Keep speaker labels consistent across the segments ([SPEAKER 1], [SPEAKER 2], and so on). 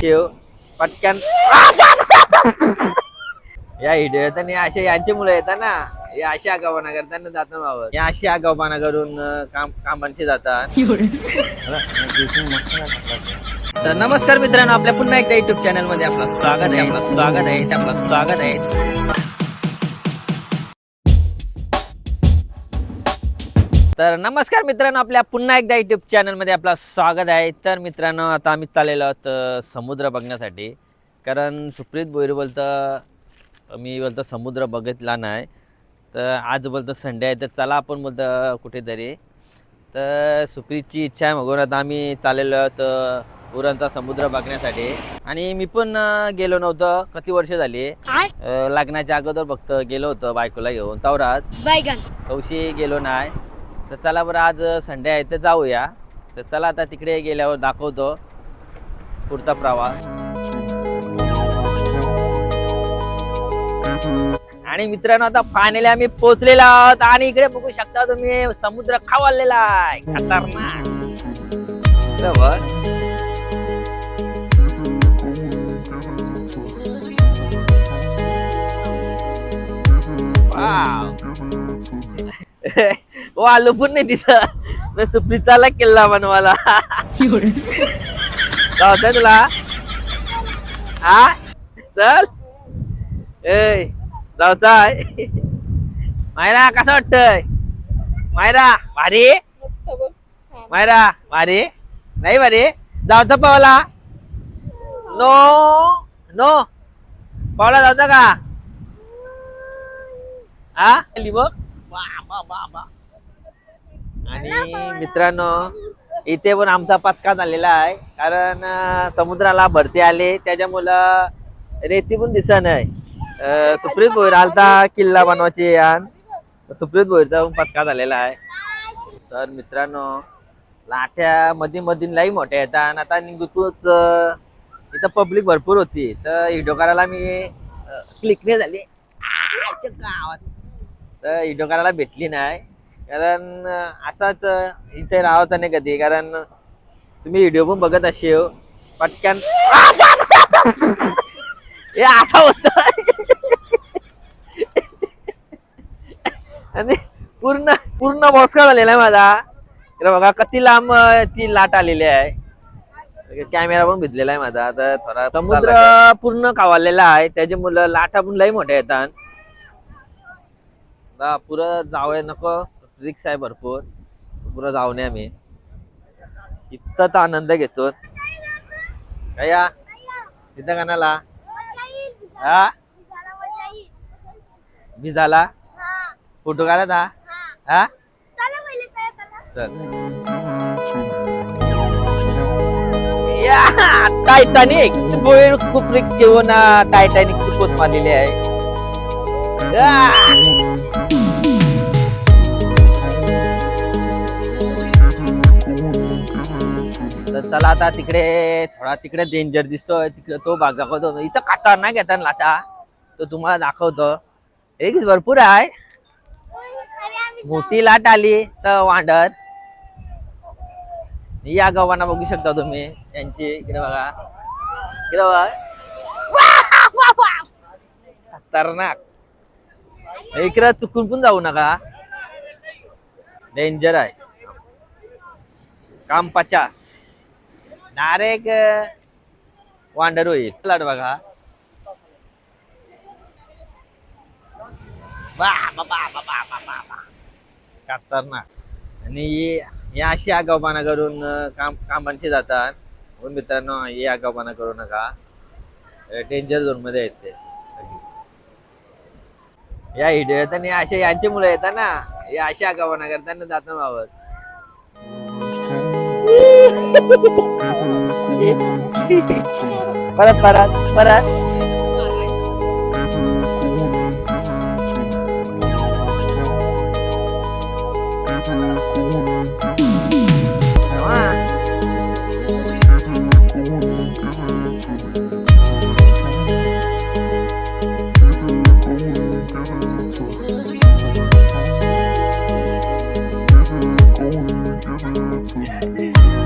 [SPEAKER 1] शेव हो. पटकन. या हिडिओ असे यांची मुलं येतात ना. हे अशी आगावपणा करतात ना जातात बाबा. या अशी आगावपणा करून अं, काम कामांशी जातात. तर नमस्कार मित्रांनो आपल्या पुन्हा एकदा युट्यूब चॅनलमध्ये आपलं स्वागत आहे. आपलं स्वागत आहे. आपलं स्वागत आहे. तर नमस्कार मित्रांनो आपल्या पुन्हा एकदा युट्यूब चॅनलमध्ये आपलं स्वागत आहे. तर मित्रांनो आता आम्ही चाललेलो आहोत समुद्र बघण्यासाठी. कारण सुप्रीत बोईर बोलतं मी बोलतो समुद्र बघितला नाही. तर आज बोलतो संडे आहे तर चला आपण बोलतं कुठेतरी. तर सुप्रीतची इच्छा आहे म्हणून आता आम्ही चाललेलो आहोत उरणचा समुद्र बघण्यासाठी. आणि मी पण गेलो नव्हतं किती वर्ष झाली. लग्नाच्या अगोदर फक्त गेलो होतो बायकोला घेऊन तवरात. कौशी गेलो नाही. तर चला बरं आज संडे आहे तर जाऊया. तर चला आता तिकडे गेल्यावर दाखवतो पुढचा प्रवास. आणि मित्रांनो आता फायनली आम्ही पोहोचलेला आहोत. आणि इकडे बघू शकता तुम्ही समुद्र खावालेला आहे. खतरनाक. बरोबर वा लुपून नाही तिथं. सुप्रीचाला किल्ला बनवाला जाऊया तुला. हा चल. ए जाऊचाय मायरा कसं वाटतंय? मायरा भारी? मायरा भारी? नाही भारी? जाऊचा पावला. No no. पावला जाऊचा का? हा बघ. वा, वा, वा. आणि मित्रांनो इथे पण आमचा पचका झालेला आहे. कारण समुद्राला भरती आले. त्याच्यामुळं रेती पण दिसत नाही. सुप्रीत भोईर आलता किल्ला बनवायची यान. सुप्रीत भोईरचा पण पचका झालेला आहे. तर मित्रांनो लाट्या मध्ये मधीन लई मोठ्या येतात. आणि आता निघतोच इथं पब्लिक भरपूर होती. तर व्हिडिओ करायला मी क्लिक नाही झाली. गावात. तर व्हिडिओ करायला भेटली नाही. कारण असाच इथे राहायचं नाही कधी. कारण तुम्ही व्हिडिओ पण बघत असेल पटकन. हे असा होत. आणि पूर्ण पूर्ण बॉस्का झालेला आहे माझा. बघा किती लांब ती लाट आलेली आहे. कॅमेरा पण भिजलेला आहे माझा. तर थोडा समुद्र पूर्ण कावालेला आहे. त्याच्यामुळं लाटा पण लई मोठ्या येतात. आता पुरं जाऊया नको. रिक्स आहे भरपूर. पुरं जाऊन आम्ही. इतका तर आनंद घेतो. काय या तिथं कानाला हा? मी झाला फोटो काढत हा? हा? चल. या टायटॅनिक. बोईर खूप रिक्स घेऊन टायटॅनिक ची पोत मारलेली आहे. तर चला आता तिकडे थोडा तिकडे डेंजर दिसतोय तिकडे तो भाग दाखवतो. इथं खतरनाक येतात लाटा? तो तुम्हाला दाखवतो. रिक्स भरपूर आहे. मोठी लाट आली तर वांडर या गव्हाना बघू शकता तुम्ही यांची इकडे बघा. इकडे बघा. खतरनाक. इकडे चुकून पण जाऊ नका. डेंजर आहे. काम पचास. डायरेक्ट वांडर होईल. लाट बघा. वा, बा, बा, बा, बा, बा, बा, खतरनाक. आणि हे- अशी आगावपणा करून काम कामांशी जातात. म्हणून मित्रांनो हे आगावपणा करू नका. डेंजर झोनमध्ये आहेत ते. या हिडिओ येतात आणि असे यांची मुलं येतात ना हे अशी आगावपणा करतात ना जातात बाबत parat, parat, parat.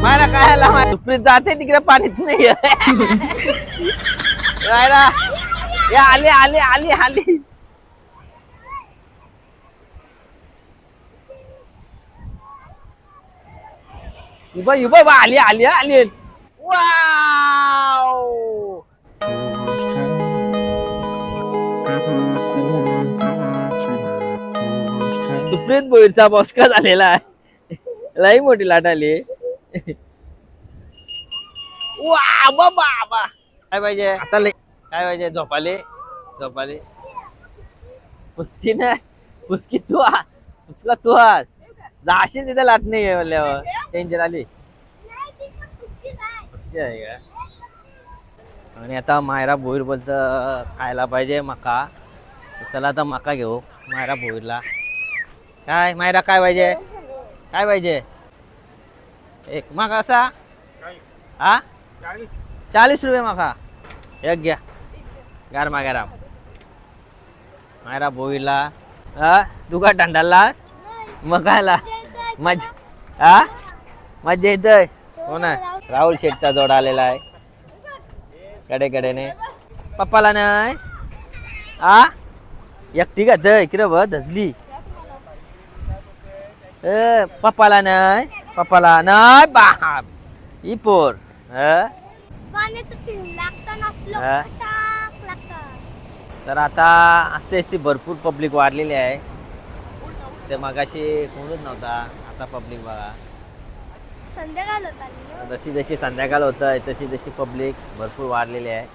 [SPEAKER 1] मला काय आला सुप्रीत जाते तिकडे पाणीच नाही रायला आली आले आले आले आले. युबा युबा बा आली आली आली. वाव. सुप्रीत बोईरचा बॉस्का झालेला आहे. लई मोठी लाट आली. वा बाबा बा काय पाहिजे? आता लय काय पाहिजे? झोपाले. झोपाले. पुसकी ना. पुसकी तू आ. पुसका तू आज जाशील तिथे लाट नाही आहे म्हणल्यावर टेन्शन आली. पुसकी आहे का? आणि आता मायरा भोईर बोलत खायला पाहिजे मका. चला आता मका घेऊ. मायरा भोईरला. काय? मायरा काय पाहिजे? काय पाहिजे? एक मका असा. हा? चाळीस रुपये मका. एक घ्या. गार गरम. मायरा बोईला. हा? तुका का मकायला मज हा? मजा येतय. हो ना? राहुल शेठचा जोड आलेला आहे. कडे कडेने. पप्पाला नाही. आ एकटी का? दय किरे धजली. पप्पाला नाही. पप्पाला नाही बाप ही पोर हं?
[SPEAKER 2] पाण्याचं तीन लागतं नसलं
[SPEAKER 1] हा?
[SPEAKER 2] टाक लागतं
[SPEAKER 1] तर आता असते असते भरपूर पब्लिक वाढलेली आहे ते मगाशी कोणच नव्हता आता पब्लिक बघा
[SPEAKER 2] संध्याकाळ होत आली.
[SPEAKER 1] जशी जशी संध्याकाळ होत आहे तशी जशी पब्लिक भरपूर वाढलेली आहे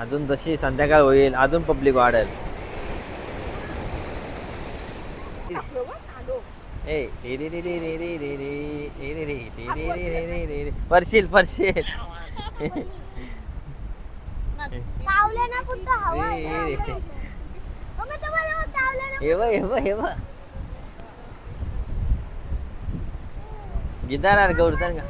[SPEAKER 1] अजून जशी संध्याकाळ होईल अजून पब्लिक वाढेल ए परशील परशील
[SPEAKER 2] तावल्या ना फक्त हवा आहे. हो, मी तुम्हाला
[SPEAKER 1] हे बघ हे बघ हे बघ. गिटार आर गौरतार का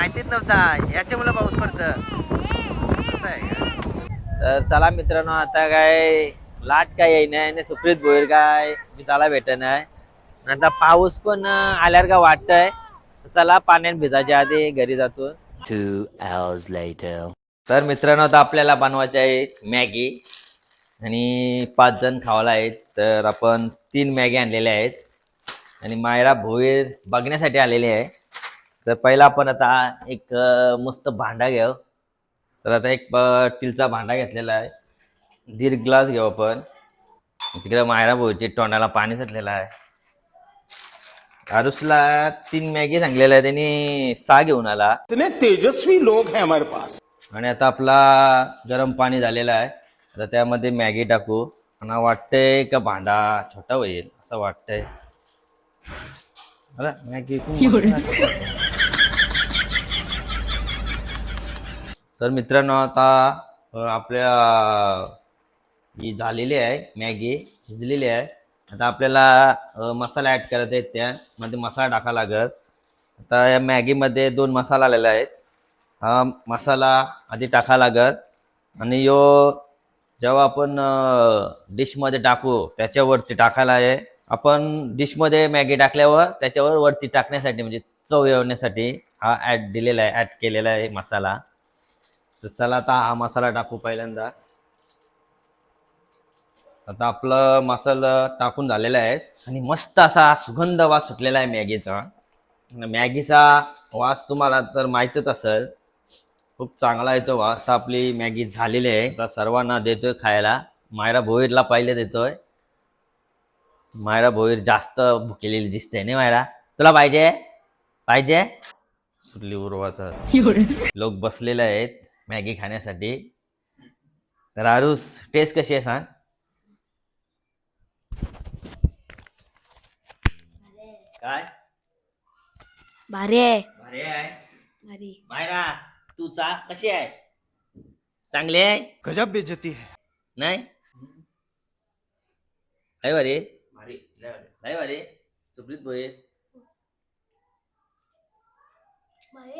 [SPEAKER 1] माहितीच नव्हता. याच्यामुळे पाऊस पडत. असं आहे. का? तर चला मित्रांनो आता काय लाट काय येईना आणि सुप्रीत भोईर काय मी त्याला भेटत नाही आता पाऊस पण आल्यावर का वाटतंय. चला पाण्यात भिजायच्या आधी घरी जातो.
[SPEAKER 3] Hours later.
[SPEAKER 1] तर मित्रांनो आता आपल्याला बनवायचे आहे मॅगी. आणि पाच जण खावाला आहेत. तर आपण तीन मॅगी आणलेल्या आहेत. आणि मायरा भोईर बघण्यासाठी आलेली आहे. तर पहिला आपण आता एक मस्त भांडा घेऊ. तर आता एक अं, स्टीलचा भांडा घेतलेला आहे. दीड ग्लास घेऊ आपण. तिकडे मायरा भोईरची तोंडाला पाणी सुटलेलं आहे. आरुसला तीन मॅगी सांगलेल्या आहे. त्यांनी सहा घेऊन आला.
[SPEAKER 4] इतने तेजस्वी लोग हैं हमारे पास.
[SPEAKER 1] आणि आता आपला गरम पाणी झालेलं आहे. आता त्यामध्ये मॅगी टाकू. मला वाटतंय का भांडा छोटा होईल असं वाटतंय. मॅगी तर मित्रांनो आता आपल्या ही झालेली आहे मॅगी शिजलेली आहे. आता आपल्याला मसाला ॲड करायचा आहे त्यामध्ये मसाला टाका लागत आता या मॅगीमध्ये दोन मसाला आलेला आहेत. हा मसाला आधी टाका लागत आणि यो जेव्हा आपण डिशमध्ये टाकू त्याच्यावरती टाकायला आहे. आपण डिशमध्ये मॅगी टाकल्यावर त्याच्यावर वरती टाकण्यासाठी म्हणजे चव येण्यासाठी हा ॲड दिलेला आहे ॲड केलेला आहे मसाला. तर चला आता हा मसाला टाकू पहिल्यांदा. आता आपलं मसाला टाकून झालेला आहे. आणि मस्त असा सुगंध वास सुटलेला आहे मॅगीचा. मॅगीचा वास तुम्हाला तर माहीतच असेल. खूप चांगला येतो वास. आपली मॅगी झालेली आहे. आता सर्वांना देतोय खायला. मायरा भोईरला पहिले देतोय. मायरा भोईर जास्त भुकेलेली दिसते नाही मायरा? तुला पाहिजे? पाहिजे? सुटली उर्वाचा. लोक बसलेले आहेत. मॅगी खाण्यासाठी. तर आरुस टेस्ट कशी आहे सांग. काय?
[SPEAKER 2] भारी आहे.
[SPEAKER 1] भारी आहे.
[SPEAKER 2] भारी.
[SPEAKER 1] मायरा तू चा कशी आहे? चांगली आहे?
[SPEAKER 4] गजब बेइज्जती है.
[SPEAKER 1] नाही? आहे बरे नाही अरे सुप्रीत
[SPEAKER 2] भारी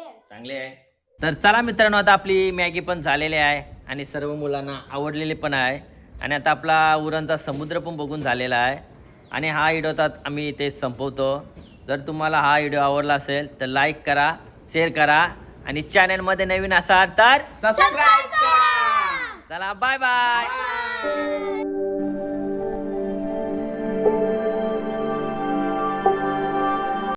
[SPEAKER 2] आहे.
[SPEAKER 1] चांगले आहे. तर चला मित्रांनो आता आपली मॅगी पण झालेली आहे आणि सर्व मुलांना आवडलेली पण आहे. आणि आता आपला उरणचा समुद्र पण बघून झालेला आहे. आणि हा व्हिडिओ तर आम्ही इथे संपवतो. जर तुम्हाला हा व्हिडिओ आवडला असेल तर लाईक करा शेअर करा. आणि चॅनलमध्ये नवीन असाल तर
[SPEAKER 5] सबस्क्राईब करा.
[SPEAKER 1] चला बाय बाय.